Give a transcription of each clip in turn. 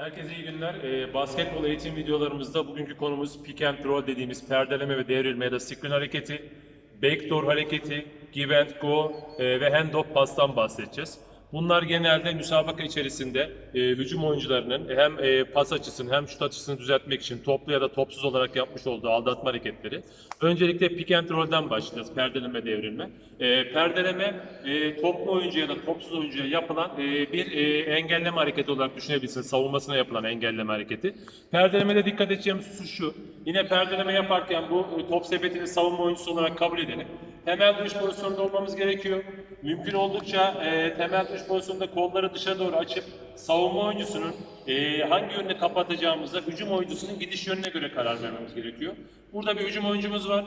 Herkese iyi günler. Ee, basketbol eğitim videolarımızda bugünkü konumuz pick and roll dediğimiz perdeleme ve devrilme ya da screen hareketi, backdoor hareketi, give and go e, ve hand off pastan bahsedeceğiz. Bunlar genelde müsabaka içerisinde e, hücum oyuncularının hem e, pas açısını hem şut açısını düzeltmek için toplu ya da topsuz olarak yapmış olduğu aldatma hareketleri. Öncelikle pick and roll'den başlayacağız. Perdeleme devrilme. E, perdeleme e, toplu oyuncu ya da topsuz oyuncuya yapılan e, bir e, engelleme hareketi olarak düşünebilirsiniz. Savunmasına yapılan engelleme hareketi. Perdelemede dikkat edeceğimiz husus şu. Yine perdeleme yaparken bu e, top sepetini savunma oyuncusu olarak kabul edelim. Temel duruş pozisyonunda olmamız gerekiyor. Mümkün oldukça e, temel duruş pozisyonunda kolları dışa doğru açıp savunma oyuncusunun e, hangi yönünü kapatacağımıza hücum oyuncusunun gidiş yönüne göre karar vermemiz gerekiyor. Burada bir hücum oyuncumuz var.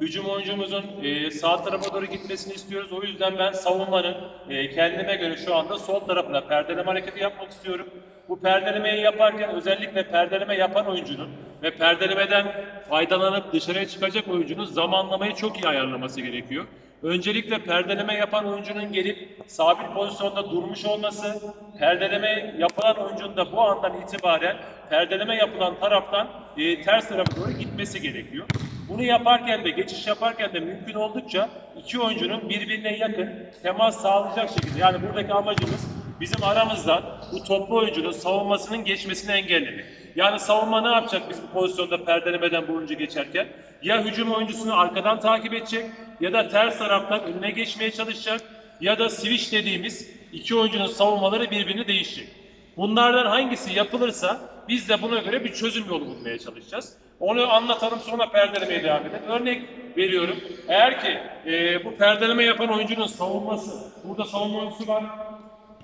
Hücum oyuncumuzun e, sağ tarafa doğru gitmesini istiyoruz. O yüzden ben savunmanın e, kendime göre şu anda sol tarafına perdeleme hareketi yapmak istiyorum. Bu perdelemeyi yaparken özellikle perdeleme yapan oyuncunun ve perdelemeden faydalanıp dışarıya çıkacak oyuncunun zamanlamayı çok iyi ayarlaması gerekiyor. Öncelikle perdeleme yapan oyuncunun gelip sabit pozisyonda durmuş olması, perdeleme yapılan oyuncunun da bu andan itibaren perdeleme yapılan taraftan e, ters tarafa doğru gitmesi gerekiyor. Bunu yaparken de, geçiş yaparken de mümkün oldukça iki oyuncunun birbirine yakın temas sağlayacak şekilde. Yani buradaki amacımız bizim aramızdan bu toplu oyuncunun savunmasının geçmesini engellemek. Yani savunma ne yapacak biz bu pozisyonda perdelemeden bu oyuncu geçerken? Ya hücum oyuncusunu arkadan takip edecek ya da ters taraftan önüne geçmeye çalışacak ya da switch dediğimiz iki oyuncunun savunmaları birbirini değişecek. Bunlardan hangisi yapılırsa biz de buna göre bir çözüm yolu bulmaya çalışacağız. Onu anlatalım sonra perdelemeye devam edelim. Örnek veriyorum. Eğer ki e, bu perdeleme yapan oyuncunun savunması, burada savunma oyuncusu var,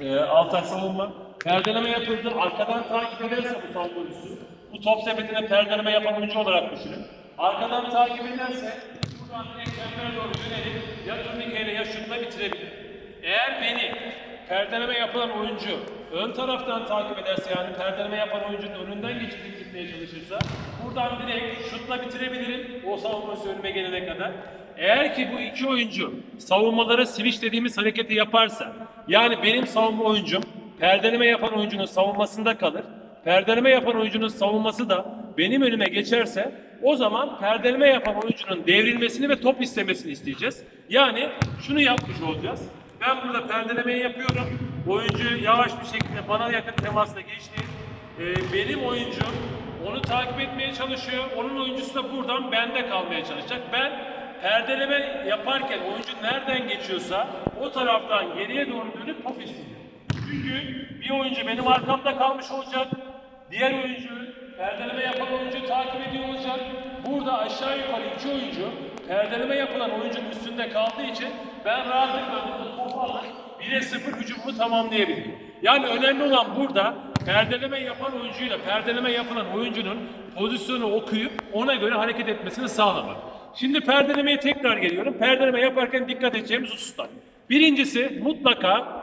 e, Altay savunma. Perdeleme yapıldı. Arkadan takip ederse bu savunma oyuncusu, bu top sepetine perdeleme yapan oyuncu olarak düşünün. Arkadan takip ederse buradan direkt çembere doğru yönelip ya turnikeyle ya şutla bitirebilir. Eğer beni perdeleme yapılan oyuncu ön taraftan takip ederse yani perdeleme yapan oyuncunun önünden geçip gitmeye çalışırsa buradan direkt şutla bitirebilirim o savunması önüme gelene kadar. Eğer ki bu iki oyuncu savunmalara switch dediğimiz hareketi yaparsa yani benim savunma oyuncum perdeleme yapan oyuncunun savunmasında kalır. Perdeleme yapan oyuncunun savunması da benim önüme geçerse o zaman perdeleme yapan oyuncunun devrilmesini ve top istemesini isteyeceğiz. Yani şunu yapmış olacağız. Ben burada perdelemeyi yapıyorum. Oyuncu yavaş bir şekilde bana yakın temasla geçti. Ee, benim oyuncum onu takip etmeye çalışıyor. Onun oyuncusu da buradan bende kalmaya çalışacak. Ben perdeleme yaparken oyuncu nereden geçiyorsa o taraftan geriye doğru dönüp top isteyeceğim. Çünkü bir oyuncu benim arkamda kalmış olacak. Diğer oyuncu, perdeleme yapan oyuncu takip ediyor olacak. Burada aşağı yukarı iki oyuncu perdeleme yapılan oyuncunun üstünde kaldığı için ben rahatlıkla topu alıp 1'e 0 hücumumu tamamlayabilirim. Yani önemli olan burada perdeleme yapan oyuncuyla perdeleme yapılan oyuncunun pozisyonu okuyup ona göre hareket etmesini sağlamak. Şimdi perdelemeye tekrar geliyorum. Perdeleme yaparken dikkat edeceğimiz hususlar. Birincisi mutlaka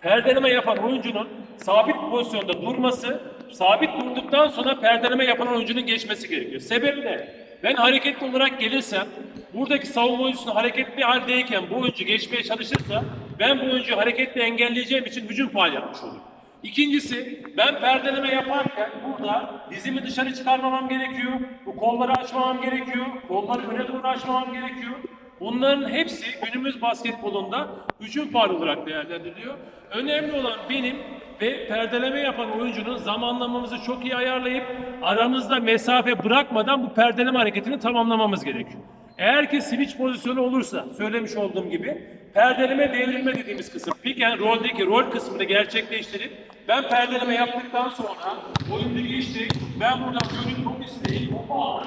perdeleme yapan oyuncunun sabit pozisyonda durması, sabit durduktan sonra perdeleme yapan oyuncunun geçmesi gerekiyor. Sebep ne? Ben hareketli olarak gelirsem, buradaki savunma oyuncusunun hareketli haldeyken bu oyuncu geçmeye çalışırsa, ben bu oyuncuyu hareketli engelleyeceğim için hücum faal yapmış olurum. İkincisi, ben perdeleme yaparken burada dizimi dışarı çıkarmamam gerekiyor, bu kolları açmamam gerekiyor, kolları öne doğru açmamam gerekiyor. Bunların hepsi günümüz basketbolunda hücum faal olarak değerlendiriliyor. Önemli olan benim ve perdeleme yapan oyuncunun zamanlamamızı çok iyi ayarlayıp aramızda mesafe bırakmadan bu perdeleme hareketini tamamlamamız gerekiyor. Eğer ki switch pozisyonu olursa söylemiş olduğum gibi perdeleme devrilme dediğimiz kısım pick and roll'deki rol kısmını gerçekleştirip ben perdeleme yaptıktan sonra oyuncu geçti ben buradan gönül top isteyip topu.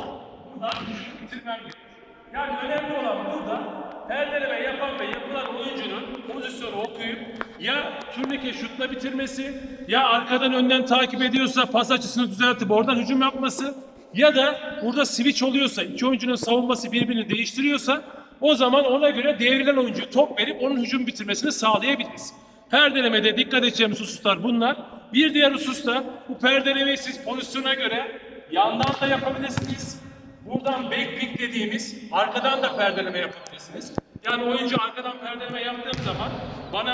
Buradan hücumu bitirmem gerekiyor. Yani önemli olan burada perdeleme yapan ve yapılan oyuncunun pozisyonu okuyup ya turnike şutla bitirmesi ya arkadan önden takip ediyorsa pas açısını düzeltip oradan hücum yapması ya da burada switch oluyorsa iki oyuncunun savunması birbirini değiştiriyorsa o zaman ona göre devrilen oyuncuya top verip onun hücum bitirmesini sağlayabiliriz. Perdelemede dikkat edeceğimiz hususlar bunlar. Bir diğer husus da bu perdelemeyi siz pozisyona göre yandan da yapabilirsiniz. Buradan back pick dediğimiz arkadan da perdeleme yapabilirsiniz. Yani oyuncu arkadan perdeleme yaptığım zaman bana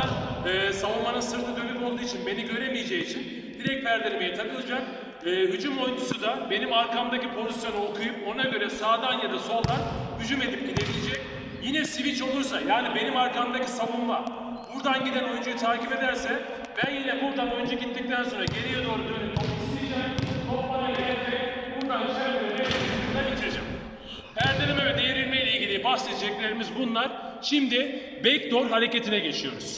e, savunmanın sırtı dönük olduğu için beni göremeyeceği için direkt perdelemeye takılacak. E, hücum oyuncusu da benim arkamdaki pozisyonu okuyup ona göre sağdan ya da soldan hücum edip gidebilecek. Yine switch olursa yani benim arkamdaki savunma buradan giden oyuncuyu takip ederse ben yine buradan oyuncu gittikten sonra geriye doğru dönüp topu isteyeceğim. Top bana gelecek. Buradan çevirme ve bitireceğim. Perdeleme ve devrilme ile ilgili bahsedeceklerimiz bunlar. Şimdi backdoor hareketine geçiyoruz.